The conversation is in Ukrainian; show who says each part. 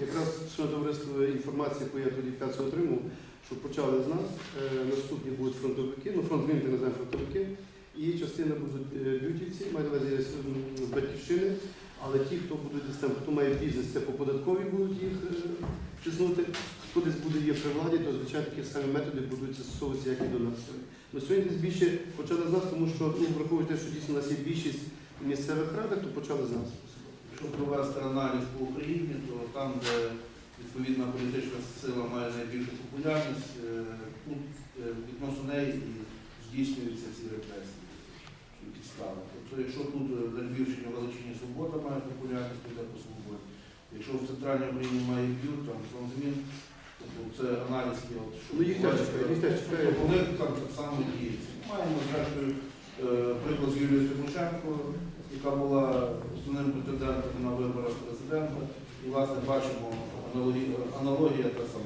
Speaker 1: Якраз що товариство інформація, яку я тоді 5 отримав, що почали з нас. Е, Наступні будуть фронтовики, ну фронт змінити називаємо фронтовики, і частина будуть е, бютівці, маю на увазі з батьківщини, але ті, хто будуть хто має бізнес, це по податковій будуть їх е, тиснути. Хто десь буде є при владі, то звичайно такі самі методи будуть застосовуватися, як і до нас. На сьогодні десь більше почали з нас, тому що ну, враховуйте, що дійсно у нас є більшість місцевих радах, то почали з нас.
Speaker 2: Якщо провести аналіз по Україні, там, де відповідна політична сила має найбільшу популярність, е, тут е, відносно неї і здійснюються ці репресії і підстави. Тобто, якщо тут е, на Львівщині в Галичині свобода має популярність, то йде по свободі. Якщо в центральній Україні має б'ют, там фронт змін, тобто це аналіз є. от, що
Speaker 1: Ну їх теж чекає.
Speaker 2: Тобто Вони там так само діють. Маємо зрештою приклад з Юлією Тимошенко, яка була основним претендентом на виборах президента. І власне бачимо аналогія, та сама.